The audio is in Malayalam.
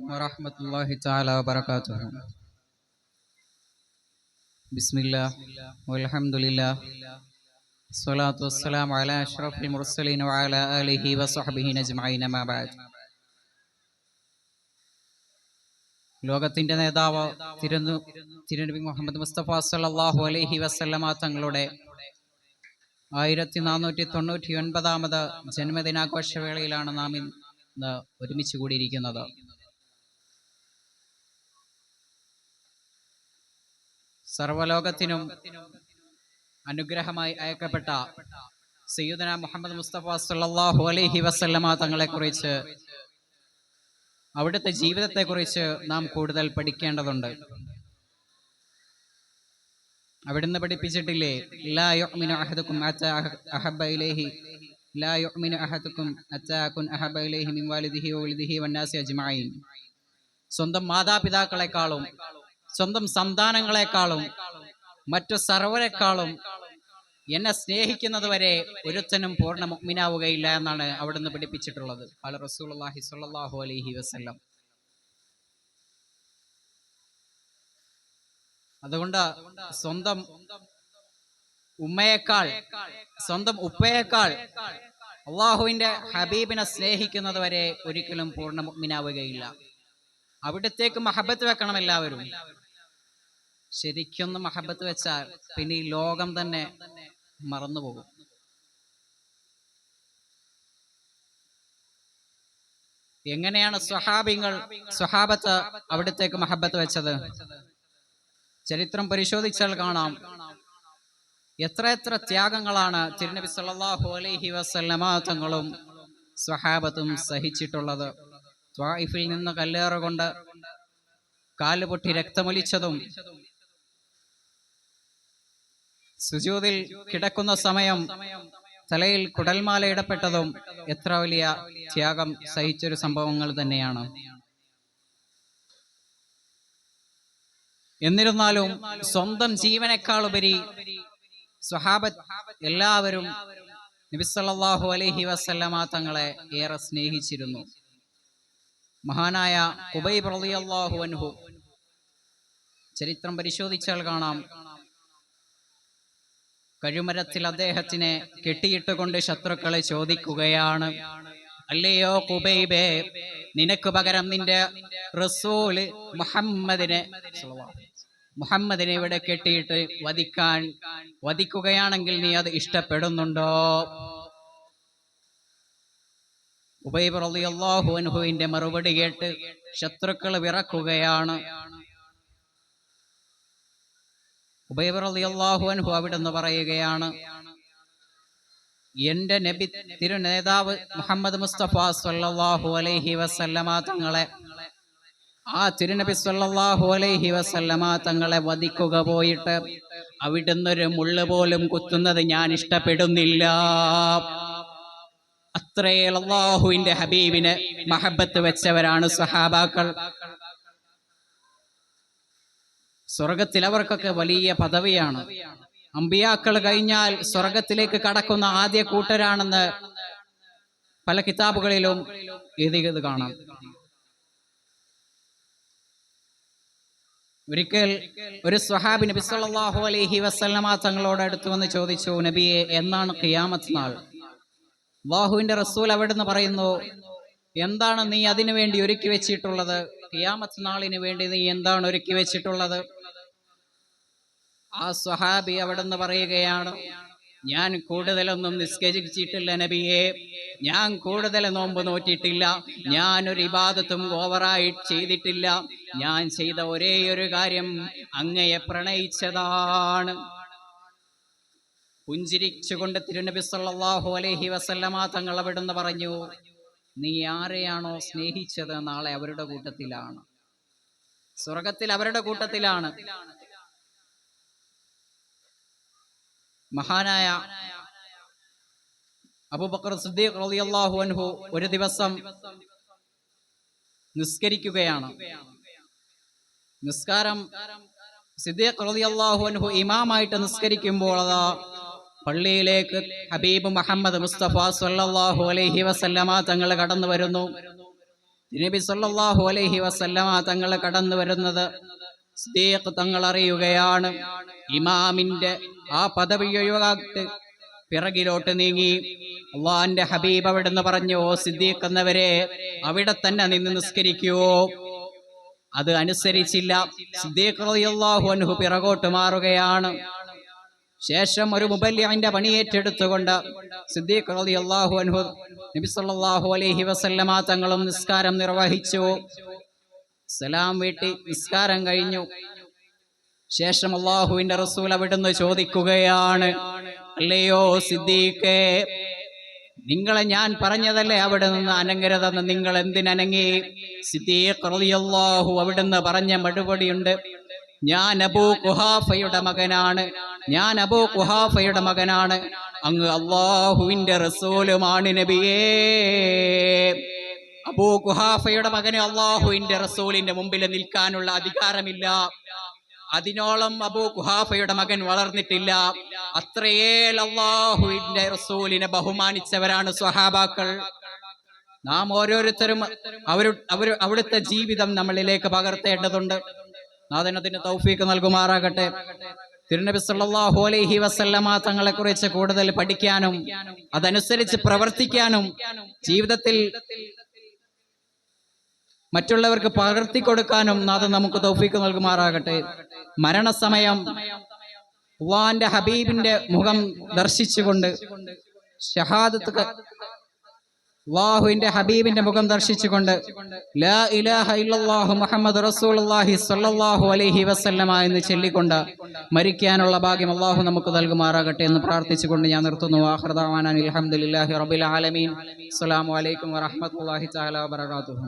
عليكم ورحمة الله تعالى وبركاته بسم الله والحمد لله الصلاة والسلام على أشرف المرسلين وعلى آله وصحبه أجمعين ما بعد ലോകത്തിന്റെ നേതാവ് തിരുന്നു തിരുനബി മുഹമ്മദ് മുസ്തഫ സല്ലല്ലാഹു അലൈഹി വസല്ലമ തങ്ങളുടെ ആയിരത്തി നാനൂറ്റി തൊണ്ണൂറ്റി ഒൻപതാമത് ജന്മദിനാഘോഷവേളയിലാണ് നാം ഇന്ന് ഒരുമിച്ച് കൂടിയിരിക്കുന്നത് സർവലോകത്തിനും അനുഗ്രഹമായി അയക്കപ്പെട്ട സയ്യുദന മുഹമ്മദ് മുസ്തഫ സല്ലല്ലാഹു അലൈഹി വസല്ലമ തങ്ങളെക്കുറിച്ച് അവിടുത്തെ ജീവിതത്തെക്കുറിച്ച് നാം കൂടുതൽ പഠിക്കേണ്ടതുണ്ട്. അവിടുന്ന് പഠിപ്പിച്ചിട്ടില്ലേ? ലാ യുഅ്മിനു ലാ യുഅ്മിനു അത്താകുൻ മിൻ വാലിദിഹി അജ്മഈൻ. സ്വന്തം മാതാപിതാക്കളെക്കാളും സ്വന്തം സന്താനങ്ങളെക്കാളും മറ്റു സർവരെക്കാളും എന്നെ സ്നേഹിക്കുന്നത് വരെ ഒരുത്തനും പൂർണ മുഗ്മിനാവുകയില്ല എന്നാണ് അവിടുന്ന് പഠിപ്പിച്ചിട്ടുള്ളത്. അൽ റസൂലുള്ളാഹി സ്വല്ലല്ലാഹു അലൈഹി വസല്ലം. അതുകൊണ്ട് സ്വന്തം ഉമ്മയേക്കാൾ സ്വന്തം ഉപ്പയേക്കാൾ അള്ളാഹുവിന്റെ ഹബീബിനെ സ്നേഹിക്കുന്നത് വരെ ഒരിക്കലും പൂർണ മുഗ്മിനാവുകയില്ല അവിടത്തേക്ക് മഹബത്ത് വെക്കണം എല്ലാവരും. ശരിക്കൊന്ന് മഹബത്ത് വെച്ചാൽ പിന്നെ ഈ ലോകം തന്നെ മറന്നുപോകും. എങ്ങനെയാണ് സ്വഹാബിങ്ങൾ സ്വഹാബത്ത് അവിടത്തേക്ക് മഹബത്ത് വെച്ചത്? ചരിത്രം പരിശോധിച്ചാൽ കാണാം. എത്ര എത്ര ത്യാഗങ്ങളാണ് തിരുനബി സല്ലല്ലാഹു അലൈഹി വസല്ലമ തങ്ങളും സ്വഹാബത്തും സഹിച്ചിട്ടുള്ളത്. ത്വായിഫിൽ നിന്ന് കല്ലേറുകൊണ്ട് കാലുപൊട്ടി രക്തമൊലിച്ചതും സുജൂതിൽ കിടക്കുന്ന സമയം തലയിൽ കുടൽമാല ഇടപെട്ടതും എത്ര വലിയ ത്യാഗം സഹിച്ചൊരു സംഭവങ്ങൾ തന്നെയാണ്. എന്നിരുന്നാലും സ്വന്തം ജീവനേക്കാൾ ഉപരി സ്വഹാബത്ത് എല്ലാവരും നബിസല്ലാഹു അലഹി വസല്ലമ തങ്ങളെ ഏറെ സ്നേഹിച്ചിരുന്നു. മഹാനായ കുബൈബ് റളിയല്ലാഹു അൻഹു ചരിത്രം പരിശോധിച്ചാൽ കാണാം കഴുമരത്തിൽ അദ്ദേഹത്തിനെ കെട്ടിയിട്ടുകൊണ്ട് ശത്രുക്കളെ ചോദിക്കുകയാണ്. അല്ലയോ കുബൈബേ നിനക്ക് പകരം നിന്റെ റസൂൽ മുഹമ്മദിനെ മുഹമ്മദിനെ ഇവിടെ കെട്ടിയിട്ട് വധിക്കാൻ വധിക്കുകയാണെങ്കിൽ നീ അത് ഇഷ്ടപ്പെടുന്നുണ്ടോ? ഉബൈബ് റളിയല്ലാഹു അൻഹുവിന്റെ മറുപടി കേട്ട് ശത്രുക്കൾ വിറക്കുകയാണ്. ഉബൈബ് റളിയല്ലാഹു അൻഹു അവിടുന്ന് പറയുകയാണ് എന്റെ നബി തിരുനേതാവ് മുഹമ്മദ് മുസ്തഫ സല്ലാഹു അലൈഹി വസല്ലമ തങ്ങളെ ആ തിരുനബി സല്ലാഹു അലൈഹി വസല്ലമ തങ്ങളെ വധിക്കുക പോയിട്ട് അവിടുന്ന് ഒരു മുള്ളു പോലും കുത്തുന്നത് ഞാൻ ഇഷ്ടപ്പെടുന്നില്ല. അത്രേ അള്ളാഹുവിന്റെ ഹബീബിന് മഹബത്ത് വെച്ചവരാണ് സഹാബാക്കൾ. സ്വർഗത്തിൽ അവർക്കൊക്കെ വലിയ പദവിയാണ്. അമ്പിയാക്കൾ കഴിഞ്ഞാൽ സ്വർഗത്തിലേക്ക് കടക്കുന്ന ആദ്യ കൂട്ടരാണെന്ന് പല കിതാബുകളിലും എഴുതിയത് കാണാം. ഒരിക്കൽ ഒരു സ്വഹാബി നബി സല്ലല്ലാഹു അലൈഹി വസല്ലമ തങ്ങളോട് അടുത്തു വന്ന് ചോദിച്ചു നബിയെ എന്നാണ് ഖിയാമത്ത് നാൾ? ബാഹുവിന്റെ റസൂൽ അവിടുന്ന് പറയുന്നു എന്താണ് നീ അതിനു വേണ്ടി ഒരുക്കി വെച്ചിട്ടുള്ളത്? ഖിയാമത്ത് നാളിന് വേണ്ടി നീ എന്താണ് ഒരുക്കി വെച്ചിട്ടുള്ളത്? ആ സ്വഹാബി അവിടെ നിന്ന് പറയുകയാണ് ഞാൻ കൂടുതലൊന്നും നിസ്കരിച്ചിട്ടില്ല നബിയെ. ഞാൻ കൂടുതൽ നോമ്പ് നോറ്റിട്ടില്ല. ഞാൻ ഒരു ഇബാദത്തും ഓവറായി ചെയ്തിട്ടില്ല. ഞാൻ ചെയ്ത ഒരേ ഒരു കാര്യം അങ്ങയെ പ്രണയിച്ചതാണ്. പുഞ്ചിരിച്ചുകൊണ്ട് തിരുനബി സല്ലല്ലാഹു അലൈഹി വസല്ലമ തങ്ങൾ അവിടുന്ന് പറഞ്ഞു നീ ആരെയാണോ സ്നേഹിച്ചത് നാളെ അവരുടെ കൂട്ടത്തിലാണ്. സ്വർഗത്തിൽ അവരുടെ കൂട്ടത്തിലാണ്. മഹാനായ അബൂബക്കർ സിദ്ദീഖ് റളിയല്ലാഹു അൻഹു ഒരു ദിവസം നിസ്കരിക്കുകയാണ്. നിസ്കാരം സിദ്ദീഖ് റളിയല്ലാഹു അൻഹു ഇമാമായിട്ട് നിസ്കരിക്കുമ്പോൾ അതാ പള്ളിയിലേക്ക് ഹബീബ് മുഹമ്മദ് മുസ്തഫ സല്ലല്ലാഹു അലൈഹി വസല്ലമ തങ്ങൾ കടന്നു വരുന്നു. നബി സല്ലല്ലാഹു അലൈഹി വസല്ലമ തങ്ങൾ കടന്നു വരുന്നത് സിദ്ദീഖ് തങ്ങൾ അറിയുകയാണ്. ഇമാമിന്റെ ആ പദവി ഒഴിവാക്കി പിറകിലോട്ട് നീങ്ങി. അള്ളാന്റെ ഹബീബ് അവിടുന്ന് പറഞ്ഞു ഓ സിദ്ദീഖ് എന്നവരെ അവിടെ തന്നെ നിന്ന് നിസ്കരിക്കുവോ? അത് അനുസരിച്ചില്ല. സിദ്ദീഖ് അൻഹു പിറകോട്ട് മാറുകയാണ്. ശേഷം ഒരു മുബല്ലിന്റെ പണി ഏറ്റെടുത്തുകൊണ്ട് സിദ്ദീഖ് റളിയല്ലാഹു അൻഹു നബി സല്ലല്ലാഹു അലൈഹി വസല്ലമ തങ്ങളും നിസ്കാരം നിർവഹിച്ചു. സലാം വീട്ടി നിസ്കാരം കഴിഞ്ഞു. ശേഷം അള്ളാഹുവിന്റെ റസൂൽ അവിടുന്ന് ചോദിക്കുകയാണ് അല്ലയോ സിദ്ദീഖേ നിങ്ങളെ ഞാൻ പറഞ്ഞതല്ലേ അവിടെ നിന്ന് അനങ്ങരുതെന്ന്? നിങ്ങൾ എന്തിനനങ്ങി? സിദ്ദീഖ് റളിയല്ലാഹു അവിടുന്ന് പറഞ്ഞ മറുപടിയുണ്ട് ഞാൻ അബൂ കുഹാഫയുടെ മകനാണ്. ഞാൻ അബൂ കുഹാഫയുടെ മകനാണ്. അങ്ങ് അള്ളാഹുവിന്റെ റസൂലുമാണ് നബിയേ. അബൂ കുഹാഫയുടെ മകന് അള്ളാഹുവിന്റെ റസൂലിന്റെ മുമ്പിൽ നിൽക്കാനുള്ള അധികാരമില്ല. അതിനോളം അബൂ കുഹാഫയുടെ മകൻ വളർന്നിട്ടില്ല. അത്രയേൽ അള്ളാഹുവിന്റെ റസൂലിനെ ബഹുമാനിച്ചവരാണ് സ്വഹാബാക്കൾ. നാം ഓരോരുത്തരും അവരു അവർ അവിടുത്തെ ജീവിതം നമ്മളിലേക്ക് പകർത്തേണ്ടതുണ്ട്. നാദനത്തിന് തൗഫീക്ക് നൽകുമാറാകട്ടെ. തിരുനബി സല്ലല്ലാഹു അലൈഹി വസല്ലമ തങ്ങളെ കുറിച്ച് കൂടുതൽ പഠിക്കാനും അതനുസരിച്ച് പ്രവർത്തിക്കാനും ജീവിതത്തിൽ മറ്റുള്ളവർക്ക് പകർത്തി കൊടുക്കാനും നാഥ നമുക്ക് തൗഫീക്ക് നൽകുമാറാകട്ടെ. മരണസമയം ഉവാന്റെ ഹബീബിന്റെ മുഖം ദർശിച്ചുകൊണ്ട് ഷഹാദത്ത് അള്ളാഹുവിന്റെ ഹബീബിന്റെ മുഖം ദർശിച്ചുകൊണ്ട് ലാ ഇലാഹ ഇല്ലല്ലാഹു മുഹമ്മദ് റസൂലുള്ളാഹി സ്വല്ലല്ലാഹു അലൈഹി വസല്ലമ എന്ന് ചൊല്ലിക്കൊണ്ട് മരിക്കാനുള്ള ഭാഗ്യം അള്ളാഹു നമുക്ക് നൽകുമാറാകട്ടെ എന്ന് പ്രാർത്ഥിച്ചുകൊണ്ട് ഞാൻ നിർത്തുന്നു. ആഹ്റദാൻ അൽഹംദുലില്ലാഹി റബ്ബിൽ ആലമീൻ. അസ്സലാമു അലൈക്കും വറഹ്മത്തുള്ളാഹി തആല വബറകാതുഹു.